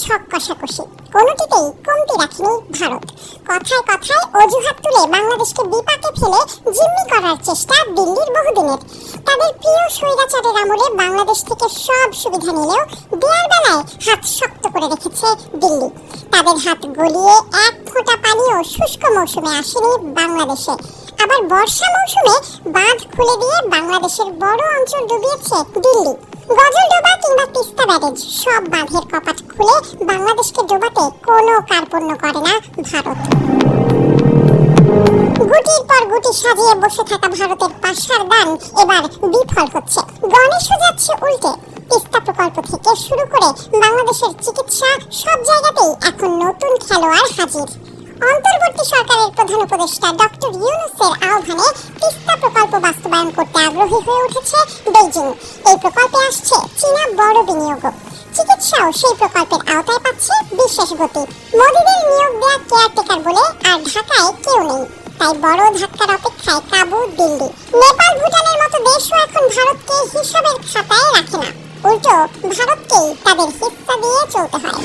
ছক কষাকষি। কোনোটিতেই কমতি রাখেনি ভারত। কথায় কথায় অজুহাত তুলে বাংলাদেশকে বিপাকে ফেলে জিম্মি করার চেষ্টা দিল্লির বহুদিনের। তাদের প্রিয় স্বৈরাচারের আমলে বাংলাদেশ থেকে সব সুবিধা নিলেও দেওয়ার বেলায় হাত শক্ত করে রেখেছে দিল্লি। তাদের হাত গলিয়ে এক ফোঁটা পানিও শুষ্ক মৌসুমে আসেনি বাংলাদেশে। আবার বর্ষা মৌসুমে বাঁধ খুলে দিয়ে বাংলাদেশের বড় অঞ্চল ডুবিয়েছে দিল্লি। গজলডোবা কিংবা তিস্তা ব্যারেজ সব বাঁধের কপাট খুলে বাংলাদেশকে ডোবাতে কোনো কার্পণ্য করে না ভারত। গুটির পর গুটি সাজিয়ে বসে থাকা ভারতের পাশার এবার বিফল হচ্ছে। গণেশও যাচ্ছে উল্টে। তিস্তা প্রকল্প থেকে শুরু করে বাংলাদেশের চিকিৎসা সব জায়গাতেই এখন নতুন খেলোয়াড় হাজির। অন্তর্বর্তী সরকারের প্রধান উপদেষ্টা ডক্টর ইউনুসের আহ্বানে তিস্তা বাস্তবায়ন করতে আগ্রহী হয়ে উঠেছে বেইজিং। এই প্রকল্পে আসছে চীনা বড় বিনিয়োগ চিকিৎসাও সেই প্রকল্পের আওতায় পাচ্ছে বিশেষ গতি। মোদীদের নিয়োগ দেওয়া কেয়ারটেকার বলে আর ঢাকায় কেউ নেই। তাই বড় ধাক্কার অপেক্ষায় কাবু দিল্লি। নেপাল, ভুটানের মতো দেশও এখন ভারতকে হিসাবের খাতায় রাখে না। উল্টো, ভারতকেই তাদের হিস্সা দিয়ে চলতে হয়।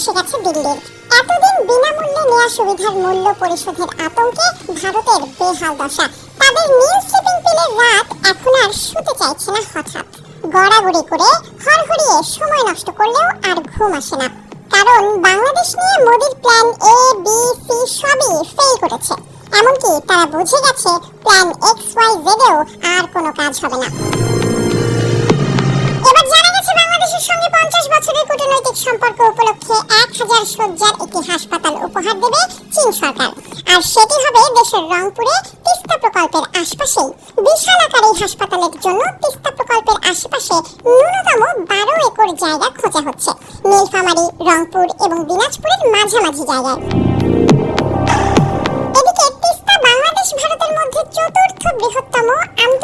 এসে গেছে দিল্লির। এতদিন বিনামূল্যে নেওয়া সুবিধার মূল্য পরিশোধের আতঙ্কে ভারতের বেহাল দশা। তাদের নীল স্লিপিং পিলের রাত এখন আর শুতে চাইছে না হঠাৎ। গড়াগড়ি করে হরহরিয়ে সময় নষ্ট করলেও আর ঘুম আসে না। কারণ বাংলাদেশ নিয়ে মোদির প্ল্যান এ বি সি সবই ফেল করেছে। এমনকি তারা বুঝে গেছে প্ল্যান এক্স ওয়াই জেডেও আর কোনো কাজ হবে না। সম্পর্ক উপলক্ষে এক হাজার শয্যার একটি হাসপাতাল উপহার দেবে চীন সরকার। আর সেটি হবে দেশের রংপুরে তিস্তা প্রকল্পের আশপাশেই। বিশাল আকার এই হাসপাতালের জন্য তিস্তা প্রকল্পের আশেপাশে ন্যূনতম বারো একর জায়গা খোঁজা হচ্ছে। নীলফামারী, রংপুর এবং দিনাজপুরের মাঝামাঝি জায়গায়। এদিকে তিস্তা বাংলাদেশ, ভারতের মধ্যে চতুর্থ বৃহত্তম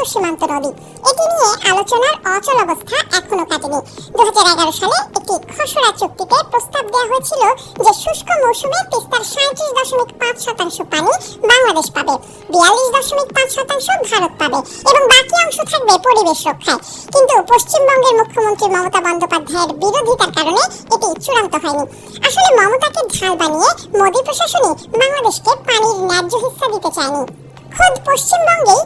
আন্তঃসীমান্ত নদী। এটি নিয়ে আলোচনার অচল অবস্থা এখনও কাটেনি। দুহাজার এগারো সালে একটি খসড়া চুক্তিতে প্রস্তাব দেওয়া হয়েছিল যে শুষ্ক মৌসুমে তিস্তার সাঁত্রিশ দশমিক পাঁচ শতাংশ পানি বাংলাদেশ পাবে। বিয়াল্লিশ দশমিক পাঁচ শতাংশ ভারত পাবে এবং বাকি অংশ থাকবে পরিবেশ রক্ষায়। কিন্তু পশ্চিমবঙ্গের মুখ্যমন্ত্রী মমতা বন্দ্যোপাধ্যায়ের বিরোধিতার কারণে এটি চূড়ান্ত হয়নি। আসলে মমতাকে ঢাল বানিয়ে মোদী প্রশাসনই বাংলাদেশকে পানির ন্যায্য হিস্সা দিতে চায়নি। খোদ পশ্চিমবঙ্গেই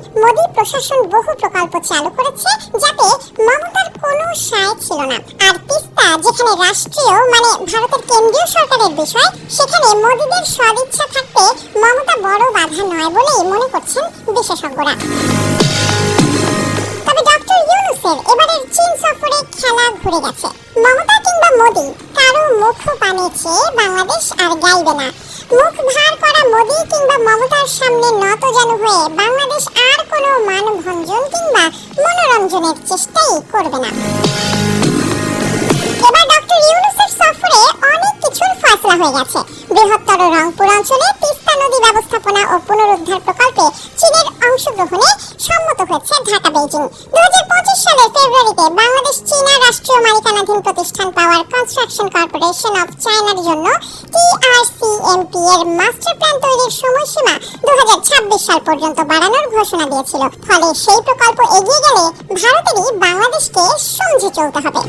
প্রশাসন বহু প্রকল্প চালু করেছে যাতে মমতার কোনো সায় ছিল না। আর তিস্তা, যেখানে রাষ্ট্রীয় মানে ভারতের কেন্দ্রীয় সরকারের বিষয়, সেখানে মোদীদের সদিচ্ছা থাকতে মমতা বড় বাধা নয় বলেই মনে করছেন বিশেষজ্ঞরা। তবে ডক্টর ইউনুসের এবারের চীন সফরে খেলা ঘুরে গেছে। মমতা কিংবা মোদি কারও মুখ পানে বাংলাদেশ আর গাইবে না। মুখ ভার করা মোদি কিংবা মমতার সামনে নত যেন হয়ে বাংলাদেশ মানভঞ্জন কিংবা মনোরঞ্জনের চেষ্টাই করবে না। এবার ডক্টর ইউনুসের সফরে অনেক কিছুর ফাসলা হয়ে গেছে। বৃহত্তর রংপুর অঞ্চলে তিস্তা নদী ব্যবস্থাপনা ও পুনরুদ্ধার প্রকল্পে চীনের অংশগ্রহণে সম্মত হয়েছে ঢাকা, বেইজিং। দু সালের ফেব্রুয়ারিতে বাংলাদেশ, চীনা রাষ্ট্রীয় মালিকানাধীন প্রতিষ্ঠান পাওয়ার কনস্ট্রাকশন কর্পোরেশন অফ চায়নার জন্য টিআরসিএমপি এর মাস্টার প্ল্যান তৈরির সময়সীমা দু হাজার ছাব্বিশ সাল পর্যন্ত বাড়ানোর ঘোষণা দিয়েছিল। ফলে সেই প্রকল্প এগিয়ে গেলে ভারতেরই বাংলাদেশকে সমঝে চলতে হবে।